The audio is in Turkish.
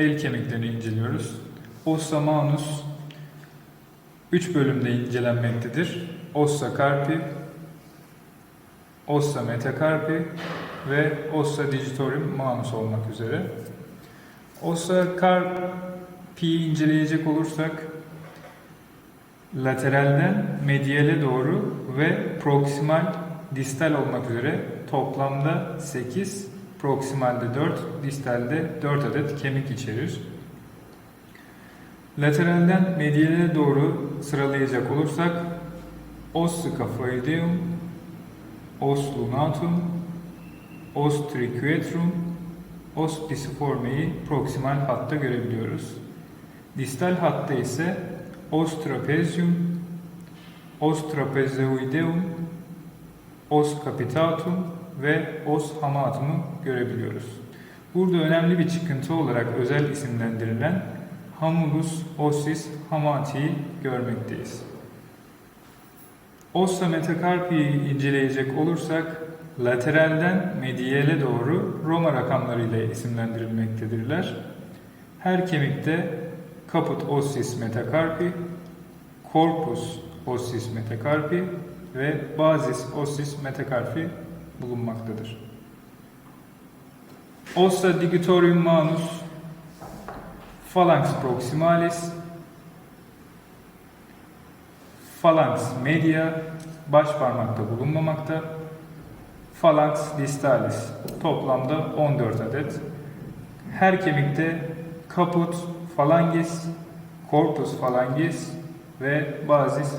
el kemiklerini inceliyoruz. Ossa manus 3 bölümde incelenmektedir. Ossa carpi, ossa metacarpi ve ossa digitorum manus olmak üzere. Ossa carpi'yi inceleyecek olursak lateralden mediale doğru ve proksimal distal olmak üzere toplamda 8, proksimalde 4, distalde 4 adet kemik içerir. Lateralden mediale doğru sıralayacak olursak os scaphoideum, os lunatum, os triquetrum, os pisiformeyi proksimal hatta görebiliyoruz. Distal hatta ise os trapezium, os trapezoideum, os capitatum ve os hamatum'u görebiliyoruz. Burada önemli bir çıkıntı olarak özel isimlendirilen Hamulus ossis hamati'yi görmekteyiz. Ossa metacarpi'yi inceleyecek olursak lateralden mediale doğru Roma rakamlarıyla isimlendirilmektedirler. Her kemikte caput ossis metacarpi, corpus ossis metacarpi ve basis ossis metacarpi bulunmaktadır. Ossa digitorium manus, phalanx proximalis, phalanx media baş parmakta bulunmamakta, phalanx distalis toplamda 14 adet. Her kemikte caput phalangis, corpus phalangis ve basis